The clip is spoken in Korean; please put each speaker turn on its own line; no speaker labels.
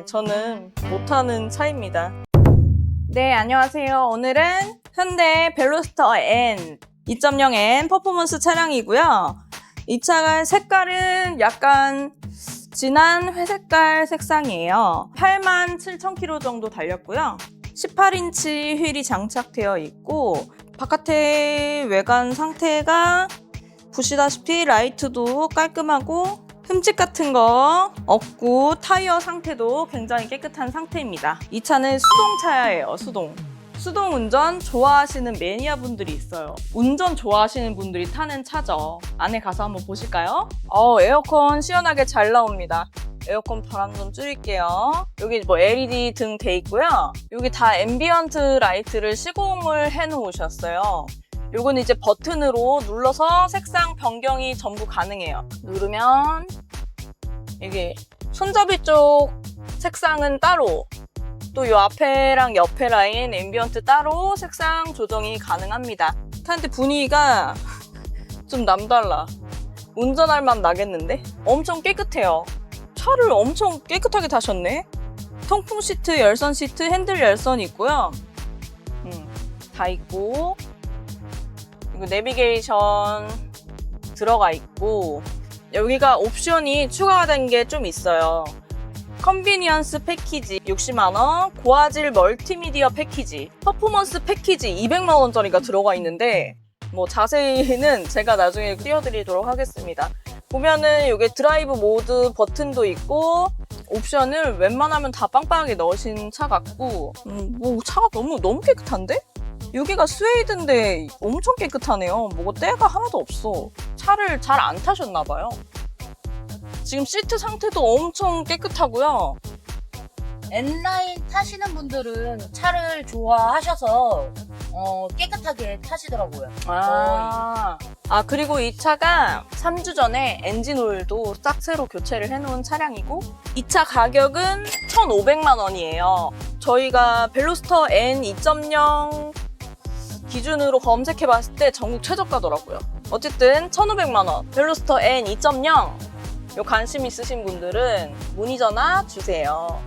네, 저는 못하는 차입니다. 네, 안녕하세요. 오늘은 현대 벨로스터 N 2.0N 퍼포먼스 차량이고요. 이 차가 색깔은 약간 진한 회색깔 색상이에요. 8만 7천 킬로 정도 달렸고요. 18인치 휠이 장착되어 있고 바깥의 외관 상태가 보시다시피 라이트도 깔끔하고 흠집 같은 거 없고 타이어 상태도 굉장히 깨끗한 상태입니다. 이 차는 수동 차예요, 수동. 수동 운전 좋아하시는 매니아 분들이 있어요. 운전 좋아하시는 분들이 타는 차죠. 안에 가서 한번 보실까요? 어, 에어컨 시원하게 잘 나옵니다. 에어컨 바람 좀 줄일게요. 여기 뭐 LED 등 돼 있고요. 여기 다 앰비언트 라이트를 시공을 해 놓으셨어요. 요건 이제 버튼으로 눌러서 색상 변경이 전부 가능해요. 누르면 이게 손잡이 쪽 색상은 따로 또 요 앞에랑 옆에 라인 앰비언트 따로 색상 조정이 가능합니다. 타는데 분위기가 좀 남달라. 운전할 맛 나겠는데? 엄청 깨끗해요. 차를 엄청 깨끗하게 타셨네? 통풍 시트, 열선 시트, 핸들 열선 있고요. 음, 다 있고 그리고 내비게이션 들어가 있고 여기가 옵션이 추가된 게 좀 있어요. 컨비니언스 패키지 60만원, 고화질 멀티미디어 패키지, 퍼포먼스 패키지 200만원짜리가 들어가 있는데 뭐 자세히는 제가 나중에 띄워드리도록 하겠습니다. 보면은 이게 드라이브 모드 버튼도 있고 옵션을 웬만하면 다 빵빵하게 넣으신 차 같고 음, 뭐 차가 너무 너무 깨끗한데? 여기가 스웨이드인데 엄청 깨끗하네요. 뭐가 때가 하나도 없어. 차를 잘 안 타셨나 봐요. 지금 시트 상태도 엄청 깨끗하고요.
N라인 타시는 분들은 차를 좋아하셔서 어, 깨끗하게 타시더라고요.
아, 아 그리고 이 차가 3주 전에 엔진 오일도 싹 새로 교체를 해놓은 차량이고 이 차 가격은 1,500만 원이에요. 저희가 벨로스터 N 2.0 기준으로 검색해봤을 때 전국 최저가더라고요. 어쨌든 1,500만 원. 벨로스터 N 2.0 요 관심 있으신 분들은 문의 전화 주세요.